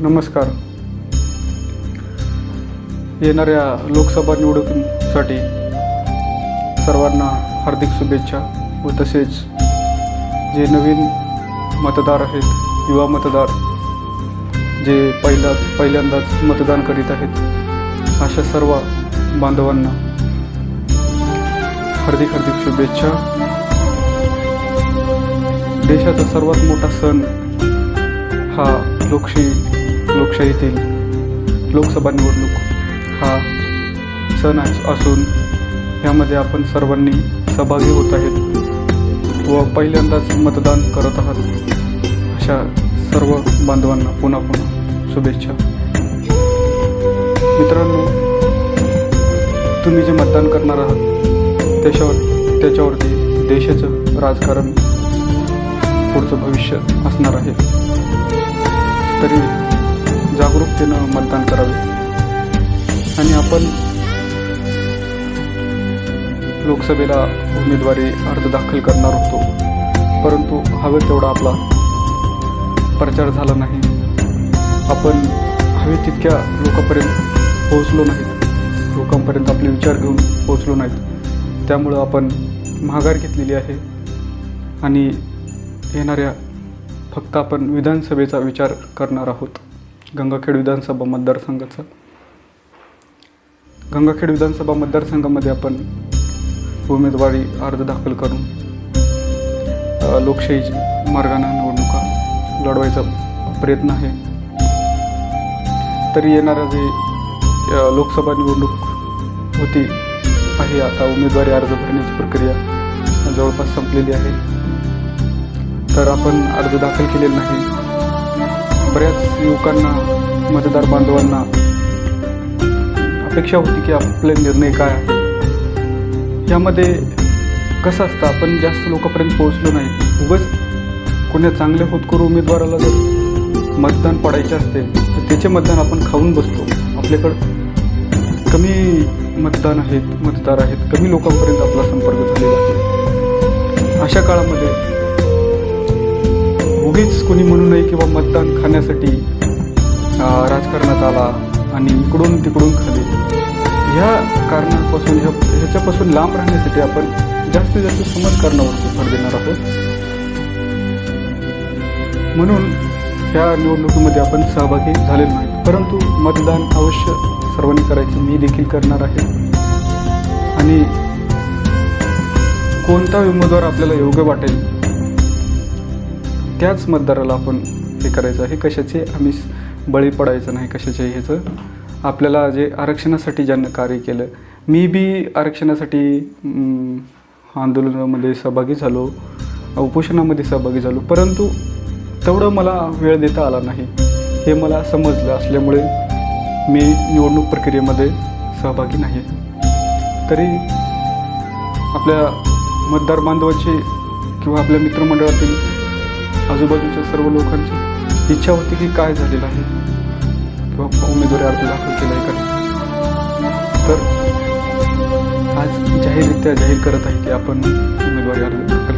नमस्कार. येणाऱ्या लोकसभा निवडणुकीसाठी सर्वांना हार्दिक शुभेच्छा व तसेच जे नवीन मतदार आहेत युवा मतदार जे पहिला पहिल्यांदाच मतदान करीत आहेत अशा सर्व बांधवांना हार्दिक हार्दिक शुभेच्छा. देशाचा सर्वात मोठा सण हा लोकशाही लोकशाहीतील लोकसभा निवडणूक हा सण असून यामध्ये आपण सर्वांनी सहभागी होत आहेत व पहिल्यांदाच मतदान करत आहात. अशा सर्व बांधवांना पुन्हा पुन्हा शुभेच्छा. मित्रांनो तुम्ही जे मतदान करणार आहात त्याच्यावर त्याच्यावरती देशाचं राजकारण पुढचं भविष्य असणार आहे. तरी जागरूकतेनं मतदान करावे. आणि आपण लोकसभेला उमेदवारी अर्ज दाखल करणार होतो. परंतु हवे तेवढा आपला प्रचार झाला नाही. आपण हवे तितक्या लोकांपर्यंत पोहोचलो नाहीत. लोकांपर्यंत आपले विचार घेऊन पोहोचलो नाहीत. त्यामुळं आपण माघार घेतलेली आहे. आणि येणाऱ्या फक्त आपण विधानसभेचा विचार करणार आहोत. गंगाखेड विधानसभा मतदारसंघाचा. गंगाखेड विधानसभा मतदारसंघामध्ये आपण उमेदवारी अर्ज दाखल करून लोकशाहीची लोकशाही मार्गाने निवडणुका लढवायचा प्रयत्न आहे. तरी येणारा जे लोकसभा निवडणूक होती आहे आता उमेदवारी अर्ज भरण्याची प्रक्रिया जवळपास संपलेली आहे. तर आपण अर्ज दाखल केलेला नाही. बऱ्याच युवकांना मतदार बांधवांना अपेक्षा होती की आपले निर्णय काय यामध्ये कसं असतं आपण जास्त लोकांपर्यंत पोहोचलो नाही. उगच कोण्या चांगल्या होतकरू उमेदवाराला जर मतदान पडायचे असते तर त्याचे मतदान आपण खाऊन बसतो. आपल्याकडं कमी मतदान आहेत मतदार आहेत कमी लोकांपर्यंत आपला संपर्क झालेला आहे. अशा काळामध्ये उगीच कोणी म्हणू नये किंवा मतदान खाण्यासाठी राजकारणात आला आणि इकडून तिकडून खाली. ह्या कारणापासून ह्या ह्याच्यापासून लांब राहण्यासाठी आपण जास्तीत जास्त समाजकारणावरती भर देणार आहोत. म्हणून ह्या निवडणुकीमध्ये आपण सहभागी झालेलो नाही. परंतु मतदान अवश्य सर्वांनी करायचं. मी देखील करणार आहे. आणि कोणता उमेदवार आपल्याला योग्य वाटेल त्याच मतदाराला आपण हे करायचं आहे. कशाचे? आम्ही बळी पडायचं नाही कशाचे ह्याचं. आपल्याला जे आरक्षणासाठी ज्यांनी कार्य केलं मी बी आरक्षणासाठी आंदोलनामध्ये सहभागी झालो उपोषणामध्ये सहभागी झालो. परंतु तेवढं मला वेळ देता आला नाही. हे मला समजलं असल्यामुळे मी निवडणूक प्रक्रियेमध्ये सहभागी नाही. तरी आपल्या मतदार बांधवाची किंवा आपल्या मित्रमंडळातील आजूबाजूच्या सर्व लोकांची इच्छा होती की काय झालेलं आहे. किंवा उमेदवारी अर्ज दाखल केला आहे का तर आज जाहीररित्या जाहीर करत आहे की आपण उमेदवारी अर्ज दाखल